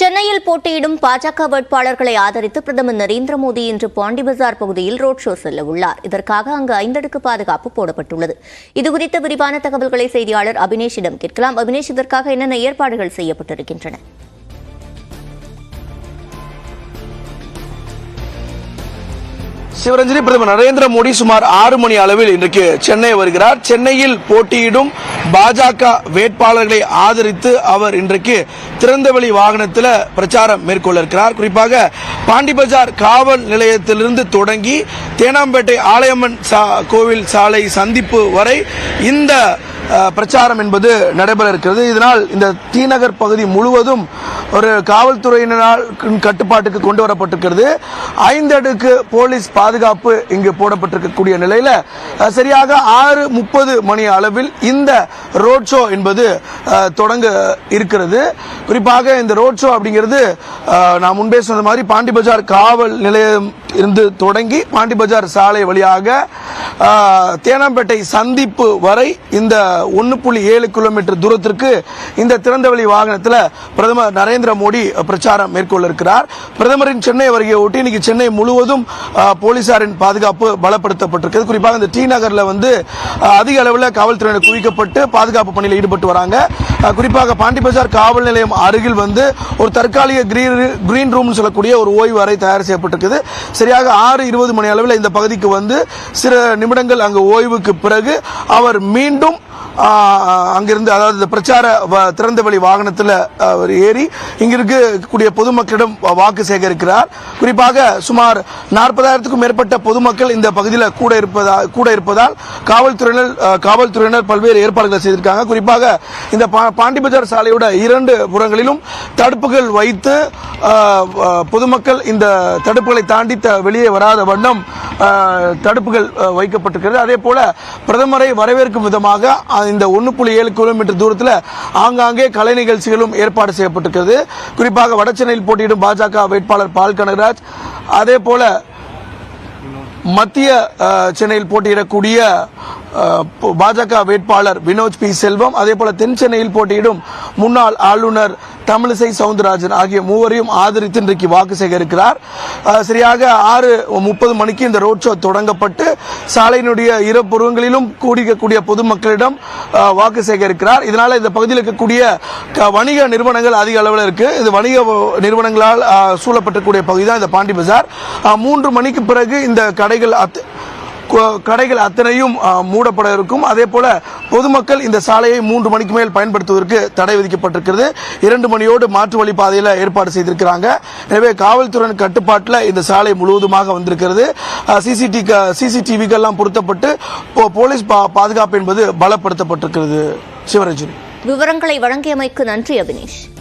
சென்னையில் போட்டியிடும் பாஜக வேட்பாளர்களை ஆதரித்து பிரதமர் நரேந்திர மோடி இன்று பாண்டி பஜார் பகுதியில் ரோட் ஷோ செல்ல உள்ளார். இதற்காக அங்கு ஐந்தடுக்கு பாதுகாப்பு போடப்பட்டுள்ளது. இதுகுறித்த விரிவான தகவல்களை செய்தியாளர் அபினேஷிடம் கேட்கலாம். அபினேஷ் இதற்காக என்னென்ன ஏற்பாடுகள் செய்யப்பட்டிருக்கின்றன? சிவரஞ்சனி பிரதமர் நரேந்திர மோடி சுமார் ஆறு மணி அளவில் இன்றைக்கு சென்னை வருகிறார். சென்னையில் போட்டியிடும் பாஜக வேட்பாளர்களை ஆதரித்து அவர் இன்றைக்கு திறந்தவெளி வாகனத்தில் பிரச்சாரம் மேற்கொள்ள இருக்கிறார் குறிப்பாக பாண்டிபஜார் காவல் நிலையத்திலிருந்து தொடங்கி தேனாம்பேட்டை ஆலயம்மன் சா- கோவில் சாலை சந்திப்பு வரை இந்த பிரச்சாரம் என்பது நடைபெற இருக்கிறது. இதனால் இந்த தீநகர் பகுதி முழுவதும் ஒரு காவல்துறையினரால் கட்டுப்பாட்டுக்கு கொண்டு வரப்பட்டிருக்கிறது. ஐந்து அடுக்கு போலீஸ் பாதுகாப்பு இங்கு போடப்பட்டிருக்கக்கூடிய நிலையில் சரியாக ஆறு முப்பது மணி அளவில் இந்த ரோட் ஷோ என்பது தொடங்க இருக்கிறது. குறிப்பாக இந்த ரோட் ஷோ அப்படிங்கிறது நான் முன்பே சொன்ன மாதிரி பாண்டி பஜார் காவல் நிலையம் இருந்து தொடங்கி பாண்டி பஜார் சாலை வழியாக தேனாம்பேட்டை சந்திப்பு வரை இந்த ஒன்று புள்ளி ஏழு கிலோமீட்டர் தூரத்திற்கு இந்த திறந்தவெளி வாகனத்தில் பிரதமர் நரேந்திர மோடி பிரச்சாரம் மேற்கொள்ள இருக்கிறார் பிரதமரின் சென்னை வருகையை ஒட்டி இன்னைக்கு சென்னை முழுவதும் போலீசாரின் பாதுகாப்பு பலப்படுத்தப்பட்டிருக்கிறது. குறிப்பாக இந்த டி நகரில் வந்து அதிக அளவில் காவல்துறையினர் குவிக்கப்பட்டு பாதுகாப்பு பணியில் ஈடுபட்டு வராங்க. குறிப்பாக பாண்டி பஜார் காவல் நிலையம் அருகில் வந்து ஒரு தற்காலிக கிரீன் கிரீன் ரூம் சொல்லக்கூடிய ஒரு ஓய்வு அறை தயார் செய்யப்பட்டிருக்குது. சரியாக ஆறு இருபது மணி அளவில் இந்த பகுதிக்கு வந்து சில நிமிடங்கள் அங்கு ஓய்வுக்கு பிறகு அவர் மீண்டும் அங்கிருந்து அதாவது இந்த பிரச்சார வ- திறந்தவெளி வாகனத்தில் அவர் ஏறி இங்க இருக்கக்கூடிய பொதுமக்களிடம் வாக்கு சேகரிக்கிறார். குறிப்பாக சுமார் நாற்பதாயிரத்துக்கும் மேற்பட்ட பொதுமக்கள் இந்த பகுதியில் கூட இருப்பதா கூட இருப்பதால் காவல்துறையினர் காவல்துறையினர் பல்வேறு ஏற்பாடுகளை செய்திருக்காங்க. குறிப்பாக இந்த பாண்டிபஜார் சாலையோட இரண்டு புறங்களிலும் தடுப்புகள் வைத்து பொதுமக்கள் இந்த தடுப்புகளை தாண்டி த- வெளியே வராத வண்ணம் தடுப்புகள் வைக்கப்பட்டிருக்கிறது. அதே போல பிரதமரை வரவேற்கும் விதமாக இந்த ஒன்று புள்ளி ஏழு கிலோமீட்டர் தூரத்தில் ஆங்காங்கே கலை நிகழ்ச்சிகளும் ஏற்பாடு செய்யப்பட்டிருக்கிறது. குறிப்பாக வடசென்னையில் போட்டியிடும் பாஜக வேட்பாளர் பால் கனகராஜ். அதே போல மத்திய சென்னையில் போட்டியிடக்கூடிய பாஜக வேட்பாளர் வினோஜ் பி. செல்வம் அதே போல தென் சென்னையில் போட்டியிடும் முன்னாள் ஆளுநர் தமிழிசை சவுந்தரராஜன் ஆகிய மூவரையும் ஆதரித்து இன்றைக்கு வாக்கு சேகரிக்கிறார். சரியாக ஆறு முப்பது மணிக்கு இந்த ரோட் ஷோ தொடங்கப்பட்டு சாலையினுடைய இரு புறங்களிலும் கூடிக்கக்கூடிய பொதுமக்களிடம் வாக்கு சேகரிக்கிறார். இதனால் இந்த பகுதியில் இருக்கக்கூடிய வணிக நிறுவனங்கள் அதிக அளவில் இருக்கு. இது வணிக நிறுவனங்களால் சூழப்பட்டக்கூடிய பகுதி தான் இந்த பாண்டி பஜார். மூன்று மணிக்கு பிறகு இந்த கடைகள் கடைகள் அத்தனையும் மூடப்பட இருக்கும். அதே போல பொதுமக்கள் இந்த சாலையை மூன்று மணிக்கு மேல் பயன்படுத்துவதற்கு தடை விதிக்கப்பட்டிருக்கிறது. இரண்டு மணியோடு மாற்று வழி பாதையில் ஏற்பாடு செய்திருக்கிறாங்க. எனவே காவல்துறையின் கட்டுப்பாட்டில் இந்த சாலை முழுவதுமாக வந்திருக்கிறது. சிசிடி சிசிடிவிக்கெல்லாம் பொருத்தப்பட்டு போலீஸ் பா- பாதுகாப்பு என்பது பலப்படுத்தப்பட்டிருக்கிறது. சிவரஞ்சனி. விவரங்களை வழங்கியமைக்கு நன்றி அபினேஷ்.